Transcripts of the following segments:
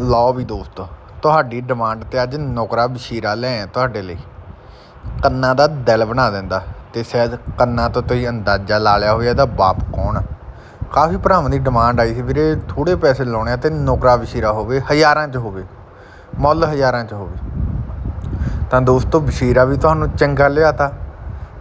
ਲਓ ਵੀ ਦੋਸਤੋ, ਤੁਹਾਡੀ ਡਿਮਾਂਡ ਤੇ ਅੱਜ ਨੁਕਰਾ ਬਸ਼ੀਰਾ ਲੈ ਆਏ ਤੁਹਾਡੇ ਲਈ। ਕੰਨਾਂ ਦਾ ਦਿਲ ਬਣਾ ਦਿੰਦਾ ਤੇ ਸ਼ਾਇਦ ਕੰਨਾਂ ਤੋਂ ਤੁਸੀਂ ਅੰਦਾਜ਼ਾ ਲਾ ਲਿਆ ਹੋਵੇ ਇਹਦਾ ਬਾਪ ਕੌਣ। ਆ। ਕਾਫੀ ਭਰਾਵਾਂ ਦੀ ਡਿਮਾਂਡ ਆਈ ਸੀ ਵੀਰੇ ਥੋੜੇ ਪੈਸੇ ਲਾਉਣੇ ਆ ਤੇ ਨੁਕਰਾ ਬਸ਼ੀਰਾ ਹੋਵੇ, ਹਜ਼ਾਰਾਂ 'ਚ ਹੋਵੇ, ਮੁੱਲ ਹਜ਼ਾਰਾਂ 'ਚ ਹੋਵੇ। ਤਾਂ ਦੋਸਤੋ, ਬਸ਼ੀਰਾ ਵੀ ਤੁਹਾਨੂੰ ਚੰਗਾ ਲਿਆਤਾ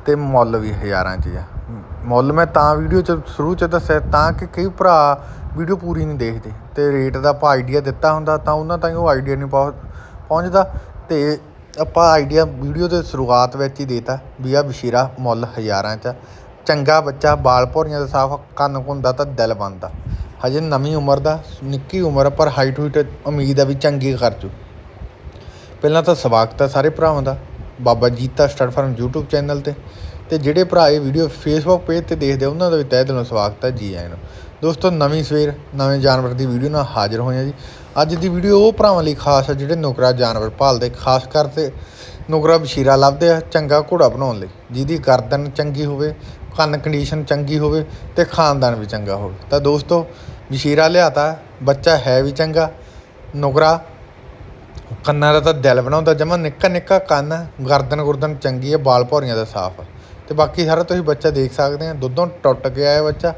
ਤੇ ਮੁੱਲ ਵੀ ਹਜ਼ਾਰਾਂ 'ਚ ਆ। ਮੁੱਲ ਮੈਂ ਤਾਂ ਵੀਡੀਓ 'ਚ, ਸ਼ੁਰੂ 'ਚ ਦੱਸਿਆ ਤਾਂ ਕਿ ਕਈ ਭਰਾ ਵੀਡੀਓ ਪੂਰੀ ਨਹੀਂ ਦੇਖਦੇ ਅਤੇ ਰੇਟ ਦਾ ਆਪਾਂ ਆਈਡੀਆ ਦਿੱਤਾ ਹੁੰਦਾ ਤਾਂ ਉਹਨਾਂ ਤਾਈਂ ਉਹ ਆਈਡੀਆ ਨਹੀਂ ਪਹੁੰ- ਪਹੁੰਚਦਾ ਅਤੇ ਆਪਾਂ ਆਈਡੀਆ ਵੀਡੀਓ ਦੇ ਸ਼ੁਰੂਆਤ ਵਿੱਚ ਹੀ ਦੇਤਾ ਵੀ ਆ ਬਸ਼ੀਰਾ ਮੁੱਲ ਹਜ਼ਾਰਾਂ 'ਚ ਚੰਗਾ ਬੱਚਾ, ਬਾਲ ਭੌਰੀਆਂ ਦਾ ਸਾਫ਼ ਕੰਨ ਹੁੰਦਾ ਤਾਂ ਦਿਲ ਬਣਦਾ। ਹਜੇ ਨਵੀਂ ਉਮਰ ਦਾ, ਨਿੱਕੀ ਉਮਰ ਪਰ ਹਾਈਟ ਹੂਟ ਉਮੀਦ ਆ ਵੀ ਚੰਗੀ ਕਰ ਜੂ। ਪਹਿਲਾਂ ਤਾਂ ਸਵਾਗਤ ਹੈ ਸਾਰੇ ਭਰਾਵਾਂ ਦਾ। Baba Jeeta stud farm YouTube channel ਤੇ। ਤੇ ਜਿਹੜੇ ਭਰਾ ਇਹ ਵੀਡੀਓ ਫੇਸਬੁੱਕ ਪੇਜ ਤੇ ਦੇਖਦੇ ਆ, ਉਹਨਾਂ ਦਾ ਵੀ ਤਹਿ ਦਿਲੋਂ ਸਵਾਗਤ ਹੈ ਜੀ ਆਇਆਂ ਨੂੰ। ਦੋਸਤੋ ਨਵੀਂ ਸਵੇਰ ਨਵੇਂ ਜਾਨਵਰ ਦੀ ਵੀਡੀਓ ਨਾਲ ਹਾਜ਼ਰ ਹੋਏ ਆ ਜੀ। ਅੱਜ ਦੀ ਵੀਡੀਓ ਉਹ ਭਰਾਵਾਂ ਲਈ ਖਾਸ ਹੈ ਜਿਹੜੇ ਨੁਕਰਾ ਜਾਨਵਰ ਭਾਲਦੇ ਖਾਸ ਕਰਕੇ ਨੁਕਰਾ ਬਸ਼ੀਰਾ ਲੱਭਦੇ ਆ ਚੰਗਾ ਘੋੜਾ ਬਣਾਉਣ ਲਈ। ਜਿਹਦੀ ਗਰਦਨ ਚੰਗੀ ਹੋਵੇ ਕੰਨ ਕੰਡੀਸ਼ਨ ਚੰਗੀ ਹੋਵੇ ਤੇ ਖਾਨਦਾਨ ਵੀ ਚੰਗਾ ਹੋਵੇ। ਤਾਂ ਦੋਸਤੋ ਬਸ਼ੀਰਾ ਲਿਆਤਾ ਬੱਚਾ ਹੈ ਵੀ ਚੰਗਾ ਨੁਕਰਾ ਕੰਨਾਂ ਦਾ ਤਾਂ ਦਿਲ ਬਣਾਉਂਦਾ ਜਮਾ ਨਿੱਕਾ ਨਿੱਕਾ ਕੰਨ ਗਰਦਨ ਗੁਰਦਨ ਚੰਗੀ ਹੈ ਬਾਲ ਭੌਰੀਆਂ ਦਾ ਸਾਫ਼ ਆ ਤੇ ਬਾਕੀ ਸਾਰਾ ਤੁਸੀਂ ਬੱਚਾ ਦੇਖ ਸਕਦੇ ਆ, ਦੁੱਧੋਂ ਟੁੱਟ ਗਿਆ ਹੈ ਬੱਚਾ।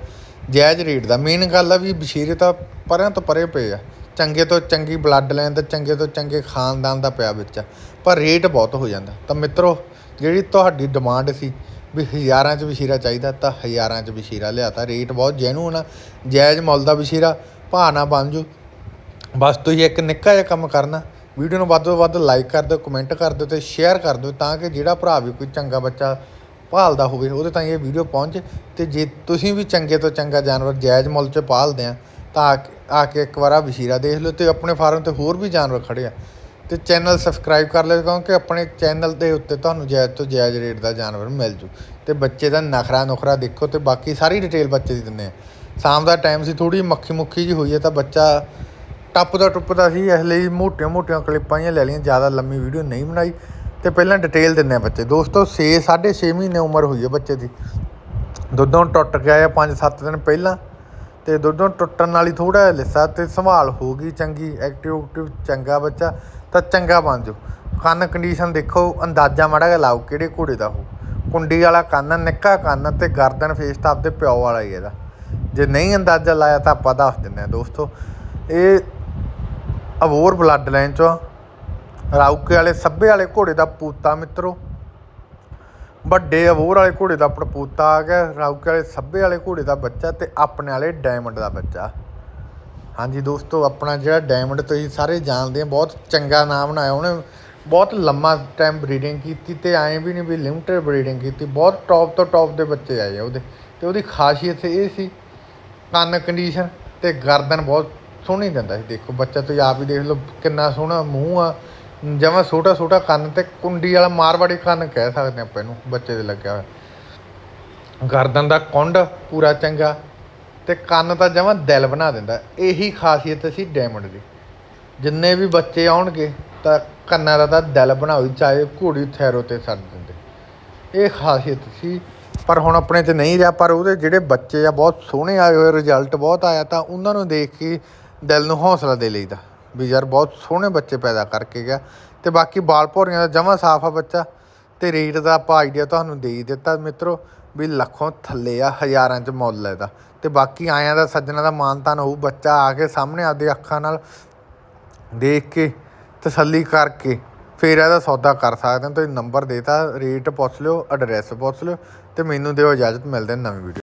ਜਾਇਜ਼ ਰੇਟ ਦਾ। ਮੇਨ ਗੱਲ ਆ ਵੀ ਬਸ਼ੀਰੇ ਤਾਂ ਪਰਿਆਂ ਤੋਂ ਪਰੇ ਪਏ ਆ। ਚੰਗੇ ਤੋਂ ਚੰਗੀ ਬਲੱਡ ਲਾਈਨ ਤੇ ਚੰਗੇ ਤੋਂ ਚੰਗੇ ਖਾਨਦਾਨ ਦਾ ਪਿਆ ਬੱਚਾ ਪਰ ਰੇਟ ਬਹੁਤ ਹੋ ਜਾਂਦਾ। ਤਾਂ ਮਿੱਤਰੋ, ਜਿਹੜੀ ਤੁਹਾਡੀ ਡਿਮਾਂਡ ਸੀ ਵੀ ਹਜ਼ਾਰਾਂ 'ਚ ਬਸ਼ੀਰਾ ਚਾਹੀਦਾ, ਤਾਂ ਹਜ਼ਾਰਾਂ 'ਚ ਬਸ਼ੀਰਾ ਲਿਆਤਾ। ਰੇਟ ਬਹੁਤ ਜੈਨੂਨ ਆ। ਜਾਇਜ਼ ਮੁੱਲ ਦਾ ਬਸ਼ੀਰਾ, ਭਾਅ ਨਾ ਬਣ ਜੂ। ਬਸ ਤੁਸੀਂ ਇੱਕ ਨਿੱਕਾ ਜਿਹਾ ਕੰਮ ਕਰਨਾ। ਵੀਡੀਓ ਨੂੰ ਵੱਧ ਤੋਂ ਵੱਧ ਲਾਈਕ ਕਰ ਦਿਓ ਕਮੈਂਟ ਕਰ ਦਿਓ ਤੇ ਸ਼ੇਅਰ ਕਰ ਦਿਓ ਤਾਂ ਕਿ ਜਿਹੜਾ ਭਰਾ ਵੀ ਕੋਈ ਚੰਗਾ ਬੱਚਾ ਭਾਲਦਾ ਹੋਵੇ, ਉਹਦੇ ਤਾਈਂ ਇਹ ਵੀਡੀਓ ਪਹੁੰਚੇ। ਅਤੇ ਜੇ ਤੁਸੀਂ ਵੀ ਚੰਗੇ ਤੋਂ ਚੰਗਾ ਜਾਨਵਰ ਜਾਇਜ਼ ਮੁੱਲ 'ਚ ਪਾਲਦੇ ਆ, ਤਾਂ ਆ ਕੇ- ਆ ਕੇ ਇੱਕ ਵਾਰ ਆ ਵਸ਼ੀਰਾ ਦੇਖ ਲਓ ਅਤੇ ਆਪਣੇ ਫਾਰਮ ਤੇ ਹੋਰ ਵੀ ਜਾਨਵਰ ਖੜ੍ਹੇ ਆ। ਅਤੇ ਚੈਨਲ ਸਬਸਕ੍ਰਾਈਬ ਕਰ ਲਿਓ, ਕਿਉਂਕਿ ਆਪਣੇ ਚੈਨਲ ਦੇ ਉੱਤੇ ਤੁਹਾਨੂੰ ਜਾਇਜ਼ ਤੋਂ ਜਾਇਜ਼ ਰੇਟ ਦਾ ਜਾਨਵਰ ਮਿਲ ਜੂ। ਅਤੇ ਬੱਚੇ ਦਾ ਨਖਰਾ ਨੁਖਰਾ ਦੇਖੋ ਅਤੇ ਬਾਕੀ ਸਾਰੀ ਡਿਟੇਲ ਬੱਚੇ ਦੀ ਦਿੰਦੇ ਆ। ਸ਼ਾਮ ਦਾ ਟਾਈਮ ਸੀ ਥੋੜੀ ਮੱਖੀ ਮੁੱਖੀ ਜੀ ਹੋਈ ਹੈ ਤਾਂ ਬੱਚਾ ਟੱਪਦਾ ਟੁੱਪਦਾ ਸੀ, ਇਸ ਲਈ ਮੋਟੀਆਂ ਮੋਟੀਆਂ ਕਲਿੱਪਾਂ ਜਿਹੀਆਂ ਲੈ ਲਈਆਂ, ਜ਼ਿਆਦਾ ਲੰਮੀ ਵੀਡੀਓ ਨਹੀਂ ਬਣਾਈ। ਤੇ ਪਹਿਲਾਂ ਡਿਟੇਲ ਦਿੰਨੇ ਆ ਬੱਚੇ। ਦੋਸਤੋ 6 6.5 ਮਹੀਨੇ ਉਮਰ ਹੋਈ ਹੈ ਬੱਚੇ ਦੀ। ਦੁੱਧੋਂ ਟੁੱਟ ਗਿਆ ਹੈ 5-7 ਦਿਨ ਪਹਿਲਾਂ ਤੇ ਦੁੱਧੋਂ ਟੁੱਟਣ ਵਾਲੀ ਹੀ ਥੋੜਾ ਜਿਹਾ ਲਿੱਸਾ ਤੇ ਸੰਭਾਲ ਹੋ ਗਈ ਚੰਗੀ ਐਕਟਿਵ ਐਕਟਿਵ ਚੰਗਾ ਬੱਚਾ, ਤਾਂ ਚੰਗਾ ਬਣ ਜਾਓ। ਕੰਨ ਕੰਡੀਸ਼ਨ ਦੇਖੋ, ਅੰਦਾਜ਼ਾ ਮਾੜਾ ਜਿਹਾ ਲਾਓ ਕਿਹੜੇ ਘੋੜੇ ਦਾ ਹੋ ਕੁੰਡੀ ਵਾਲਾ ਕੰਨ, ਨਿੱਕਾ ਕੰਨ ਤੇ ਗਰਦਨ ਫੇਸ ਤਾਂ ਆਪਦੇ ਪਿਓ ਵਾਲਾ ਹੀ ਇਹਦਾ। ਜੇ ਨਹੀਂ ਅੰਦਾਜ਼ਾ ਲਾਇਆ ਤਾਂ ਆਪਾਂ ਦੱਸ ਦਿੰਦੇ ਆ ਦੋਸਤੋ। ਇਹ ਅਬੋਰ ਬਲੱਡ ਲਾਈਨ ਚੋਂ ਰਾਉਕੇ ਵਾਲੇ ਸੱਬੇ ਵਾਲੇ ਘੋੜੇ ਦਾ ਪੂਤਾ ਮਿੱਤਰੋ। ਵੱਡੇ ਅਬੋਰ ਵਾਲੇ ਘੋੜੇ ਦਾ ਪੜਪੂਤਾ ਆ ਗਿਆ ਰਾਉਕੇ ਵਾਲੇ ਸੱਬੇ ਵਾਲੇ ਘੋੜੇ ਦਾ ਬੱਚਾ ਤੇ ਆਪਣੇ ਵਾਲੇ ਡਾਇਮੰਡ ਦਾ ਬੱਚਾ। ਹਾਂਜੀ ਦੋਸਤੋ, ਆਪਣਾ ਜਿਹੜਾ ਡਾਇਮੰਡ ਤੁਸੀਂ ਸਾਰੇ ਜਾਣਦੇ ਆ, ਬਹੁਤ ਚੰਗਾ ਨਾਮ ਬਣਾਇਆ ਉਹਨੇ। ਬਹੁਤ ਲੰਮਾ ਟਾਈਮ ਬਰੀਡਿੰਗ ਕੀਤੀ ਤੇ ਐਂ ਵੀ ਨਹੀਂ ਵੀ ਲਿਮਟਿਡ ਬਰੀਡਿੰਗ ਕੀਤੀ, ਬਹੁਤ ਟੌਪ ਤੋਂ ਟੌਪ ਦੇ ਬੱਚੇ ਆਏ ਆ ਉਹਦੇ। ਤੇ ਉਹਦੀ ਖਾਸੀਅਤ ਇਹ ਸੀ, ਕੰਨ ਕੰਡੀਸ਼ਨ ਤੇ ਗਰਦਨ ਬਹੁਤ ਸੋਹਣੀ ਦਿੰਦਾ ਸੀ। ਦੇਖੋ, ਬੱਚਾ ਤੁਸੀਂ ਆਪ ਹੀ ਦੇਖ ਲਓ, ਕਿੰਨਾ ਸੋਹਣਾ ਮੂੰਹ ਆ ਜਮਾਂ ਛੋਟਾ ਛੋਟਾ ਕੰਨ ਤੇ ਕੁੰਡੀ ਵਾਲਾ ਮਾਰਵਾੜੀ ਕੰਨ ਕਹਿ ਸਕਦੇ ਆਪਾਂ ਇਹਨੂੰ, ਬੱਚੇ ਦੇ ਲੱਗਿਆ ਹੋਇਆ। ਗਰਦਨ ਦਾ ਕੁੰਡ ਪੂਰਾ ਚੰਗਾ ਤੇ ਕੰਨ ਤਾਂ ਜਮਾਂ ਦਿਲ ਬਣਾ ਦਿੰਦਾ। ਇਹੀ ਖਾਸੀਅਤ ਸੀ ਡਾਇਮੰਡ ਦੀ। ਜਿੰਨੇ ਵੀ ਬੱਚੇ ਆਉਣਗੇ ਤਾਂ ਕੰਨਾਂ ਦਾ ਤਾਂ ਦਿਲ ਬਣਾਉ ਚਾਹੇ ਘੋੜੀ ਥੈਰੋ ਤੇ ਛੱਡ ਦਿੰਦੇ। ਇਹ ਖਾਸੀਅਤ ਸੀ। ਪਰ ਹੁਣ ਆਪਣੇ 'ਚ ਨਹੀਂ ਰਿਹਾ, ਪਰ ਉਹਦੇ ਜਿਹੜੇ ਬੱਚੇ ਆ, ਬਹੁਤ ਸੋਹਣੇ ਆਏ ਹੋਏ ਰਿਜ਼ਲਟ ਬਹੁਤ ਆਇਆ, ਤਾਂ ਉਹਨਾਂ ਨੂੰ ਦੇਖ ਕੇ ਦਿਲ ਨੂੰ ਹੌਸਲਾ ਦੇ ਲਈਦਾ। ਵੀ ਯਾਰ ਬਹੁਤ ਸੋਹਣੇ ਬੱਚੇ ਪੈਦਾ ਕਰਕੇ ਗਿਆ। ਤੇ ਬਾਕੀ ਬਾਲ ਭੌਰੀਆਂ ਦਾ ਜਮਾਂ ਸਾਫ਼ ਆ ਬੱਚਾ। ਤੇ ਰੇਟ ਦਾ ਆਪਾਂ ਆਈਡੀਆ ਤੁਹਾਨੂੰ ਦੇ ਹੀ ਦਿੱਤਾ ਮਿੱਤਰੋ ਵੀ ਲੱਖੋਂ ਥੱਲੇ ਆ, ਹਜ਼ਾਰਾਂ 'ਚ ਮੁੱਲ ਹੈ ਇਹਦਾ। ਤੇ ਬਾਕੀ ਆਇਆਂ ਦਾ ਸੱਜਣਾ ਦਾ ਮਾਨਤਾਨ ਹੋਊ, ਬੱਚਾ ਆ ਕੇ ਸਾਹਮਣੇ ਆਪਦੇ ਅੱਖਾਂ ਨਾਲ ਦੇਖ ਕੇ, ਤਸੱਲੀ ਕਰਕੇ ਫਿਰ ਇਹਦਾ ਸੌਦਾ ਕਰ ਸਕਦੇ ਹੋ। ਤੁਸੀਂ ਨੰਬਰ ਦੇਤਾ, ਰੇਟ ਪੁੱਛ ਲਿਓ ਐਡਰੈਸ ਪੁੱਛ ਲਿਓ ਤੇ ਮੈਨੂੰ ਦਿਓ ਇਜਾਜ਼ਤ, ਮਿਲਦੇ ਨਵੀਂ ਵੀਡੀਓ